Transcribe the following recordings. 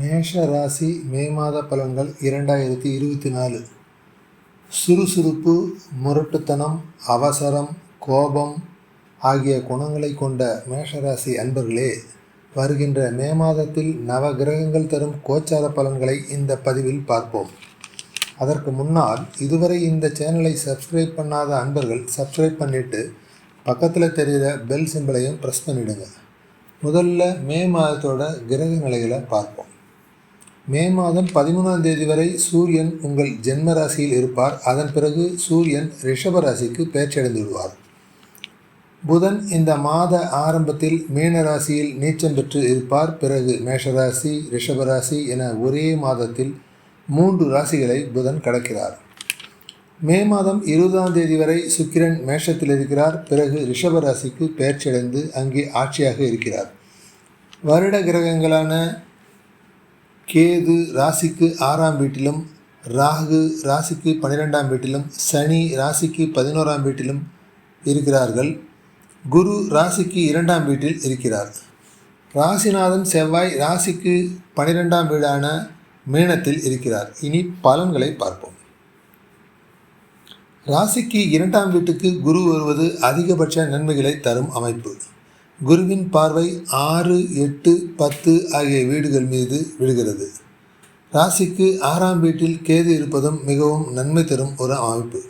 மேஷ ராசி மே மாத பலன்கள் இரண்டாயிரத்தி இருபத்தி நாலு. சுறுசுறுப்பு முரட்டுத்தனம் அவசரம் கோபம் ஆகிய குணங்களை கொண்ட மேஷராசி அன்பர்களே வருகின்ற மே மாதத்தில் நவ கிரகங்கள் தரும் கோச்சார பலன்களை இந்த பதிவில் பார்ப்போம். அதற்கு முன்னால் இதுவரை இந்த சேனலை சப்ஸ்கிரைப் பண்ணாத அன்பர்கள் சப்ஸ்கிரைப் பண்ணிவிட்டு பக்கத்தில் தெரிகிற பெல் சிம்பிளையும் ப்ரெஸ் பண்ணிவிடுங்க முதல்ல மே மாதத்தோட கிரக நிலைகளை பார்ப்போம். மே மாதம் பதிமூணாம் தேதி வரை சூரியன் உங்கள் ஜென்ம ராசியில் இருப்பார். அதன் பிறகு சூரியன் ரிஷப ராசிக்கு பேச்சடைந்து விடுவார் புதன் இந்த மாத ஆரம்பத்தில் மீன ராசியில் நீச்சம் பெற்று இருப்பார். பிறகு மேஷராசி ரிஷபராசி என ஒரே மாதத்தில் மூன்று ராசிகளை புதன் கடக்கிறார். மே மாதம் இருபதாம் தேதி வரை சுக்கிரன் மேஷத்தில் இருக்கிறார். பிறகு ரிஷப ராசிக்கு பேர்ச்சடைந்து அங்கே ஆட்சியாக இருக்கிறார். வருட கிரகங்களான கேது ராசிக்கு ஆறாம் வீட்டிலும் ராகு ராசிக்கு பன்னிரெண்டாம் வீட்டிலும் சனி ராசிக்கு பதினோராம் வீட்டிலும் இருக்கிறார்கள். குரு ராசிக்கு இரண்டாம் வீட்டில் இருக்கிறார். ராசிநாதன் செவ்வாய் ராசிக்கு பனிரெண்டாம் வீடான மீனத்தில் இருக்கிறார். இனி பலன்களை பார்ப்போம். ராசிக்கு இரண்டாம் வீட்டுக்கு குரு வருவது அதிகபட்ச நன்மைகளை தரும் அமைப்பு. குருவின் பார்வை ஆறு எட்டு பத்து ஆகிய வீடுகள் மீது விழுகிறது. ராசிக்கு ஆறாம் வீட்டில் கேது இருப்பதும் மிகவும் நன்மை தரும் ஒரு அமைப்பு.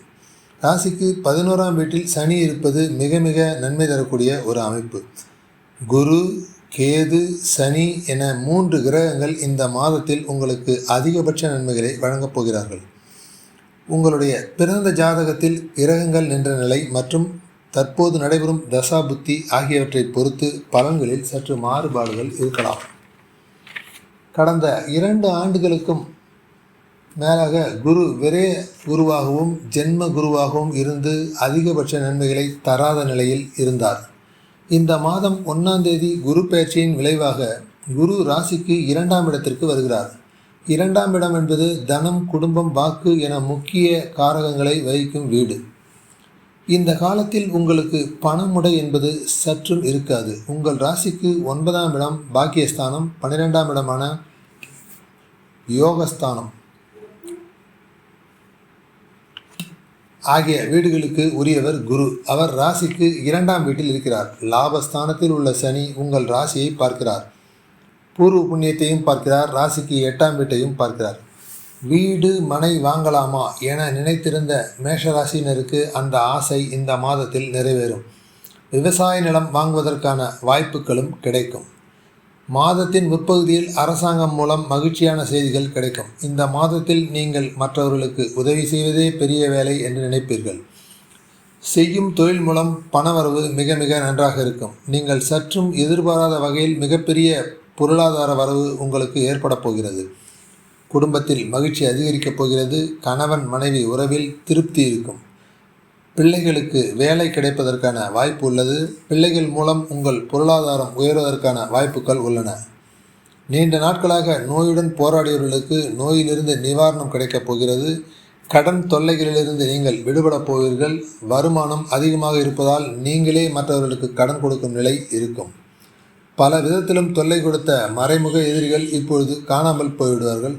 ராசிக்கு பதினோராம் வீட்டில் சனி இருப்பது மிக மிக நன்மை தரக்கூடிய ஒரு அமைப்பு. குரு கேது சனி என மூன்று கிரகங்கள் இந்த மாதத்தில் உங்களுக்கு அதிகபட்ச நன்மைகளை வழங்கப் போகிறார்கள். உங்களுடைய பிறந்த ஜாதகத்தில் கிரகங்கள் நின்ற நிலை மற்றும் தற்போது நடைபெறும் தசா புத்தி ஆகியவற்றை பொறுத்து பலன்களில் சற்று மாறுபாடுகள் இருக்கலாம். கடந்த இரண்டு ஆண்டுகளுக்கும் மேலாக குரு விரே குருவாகவும் ஜென்ம குருவாகவும் இருந்து அதிகபட்ச நன்மைகளை தராத நிலையில் இருந்தார். இந்த மாதம் ஒன்றாம் தேதி குரு பயிற்சியின் விளைவாக குரு ராசிக்கு இரண்டாம் இடத்திற்கு வருகிறார். இரண்டாம் இடம் என்பது தனம் குடும்பம் வாக்கு என முக்கிய காரகங்களை வகிக்கும் வீடு. இந்த காலத்தில் உங்களுக்கு பணமுடை என்பது சற்றும் இருக்காது. உங்கள் ராசிக்கு ஒன்பதாம் இடம் பாக்கியஸ்தானம் பன்னிரெண்டாம் இடமான யோகஸ்தானம். ஆகிய வீடுகளுக்கு உரியவர் குரு. அவர் ராசிக்கு இரண்டாம் வீட்டில் இருக்கிறார். லாபஸ்தானத்தில் உள்ள சனி உங்கள் ராசியை பார்க்கிறார். பூர்வ புண்ணியத்தையும் பார்க்கிறார். ராசிக்கு எட்டாம் வீட்டையும் பார்க்கிறார். வீடு மனை வாங்கலாமா என நினைத்திருந்த மேஷராசினருக்கு அந்த ஆசை இந்த மாதத்தில் நிறைவேறும். விவசாய நிலம் வாங்குவதற்கான வாய்ப்புகளும் கிடைக்கும். மாதத்தின் முற்பகுதியில் அரசாங்கம் மூலம் மகிழ்ச்சியான செய்திகள் கிடைக்கும். இந்த மாதத்தில் நீங்கள் மற்றவர்களுக்கு உதவி செய்வதே பெரிய வேலை என்று நினைப்பீர்கள். செய்யும் தொழில் மூலம் பணவரவு மிக மிக நன்றாக இருக்கும். நீங்கள் சற்றும் எதிர்பாராத வகையில் மிகப்பெரிய பொருளாதார வரவு உங்களுக்கு ஏற்பட போகிறது. குடும்பத்தில் மகிழ்ச்சி அதிகரிக்கப் போகிறது. கணவன் மனைவி உறவில் திருப்தி இருக்கும். பிள்ளைகளுக்கு வேலை கிடைப்பதற்கான வாய்ப்பு உள்ளது. பிள்ளைகள் மூலம் உங்கள் பொருளாதாரம் உயர்வதற்கான வாய்ப்புகள் உள்ளன. நீண்ட நாட்களாக நோயுடன் போராடியவர்களுக்கு நோயிலிருந்து நிவாரணம் கிடைக்கப் போகிறது. கடன் தொல்லைகளிலிருந்து நீங்கள் விடுபடப் போவீர்கள். வருமானம் அதிகமாக இருப்பதால் நீங்களே மற்றவர்களுக்கு கடன் கொடுக்கும் நிலை இருக்கும். பல விதத்திலும் தொல்லை கொடுத்த மறைமுக எதிரிகள் இப்பொழுது காணாமல் போய்விடுவார்கள்.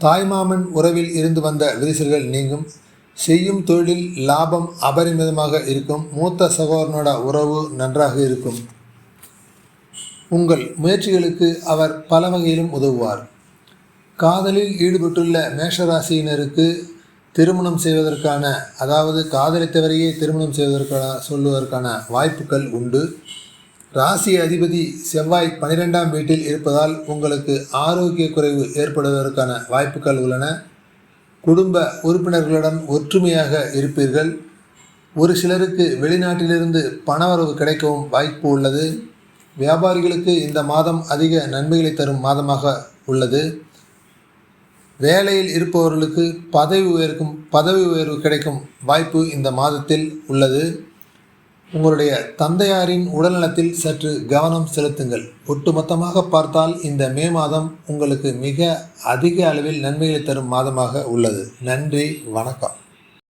தாய்மாமன் உறவில் இருந்து வந்த விரிசல்கள் நீங்கும். செய்யும் தொழிலில் லாபம் அபரிமிதமாக இருக்கும். மூத்த சகோதரனோட உறவு நன்றாக இருக்கும். உங்கள் முயற்சிகளுக்கு அவர் பல வகையிலும் உதவுவார். காதலில் ஈடுபட்டுள்ள மேஷராசியினருக்கு திருமணம் செய்வதற்கான அதாவது காதலித்தவரையே திருமணம் செய்வதற்கான சொல்லுவதற்கான வாய்ப்புகள் உண்டு. ராசி அதிபதி செவ்வாய் பனிரெண்டாம் வீட்டில் இருப்பதால் உங்களுக்கு ஆரோக்கிய குறைவு ஏற்படுவதற்கான வாய்ப்புகள் உள்ளன. குடும்ப உறுப்பினர்களுடன் ஒற்றுமையாக இருப்பீர்கள். ஒரு சிலருக்கு வெளிநாட்டிலிருந்து பணவரவு கிடைக்கவும் வாய்ப்பு உள்ளது. வியாபாரிகளுக்கு இந்த மாதம் அதிக நன்மைகளை தரும் மாதமாக உள்ளது. வேலையில் இருப்பவர்களுக்கு பதவி உயர்க்கும் பதவி உயர்வு கிடைக்கும் வாய்ப்பு இந்த மாதத்தில் உள்ளது. உங்களுடைய தந்தையாரின் உடல்நலத்தில் சற்று கவனம் செலுத்துங்கள். ஒட்டுமொத்தமாக பார்த்தால் இந்த மே மாதம் உங்களுக்கு மிக அதிக அளவில் நன்மைகளை தரும் மாதமாக உள்ளது. நன்றி வணக்கம்.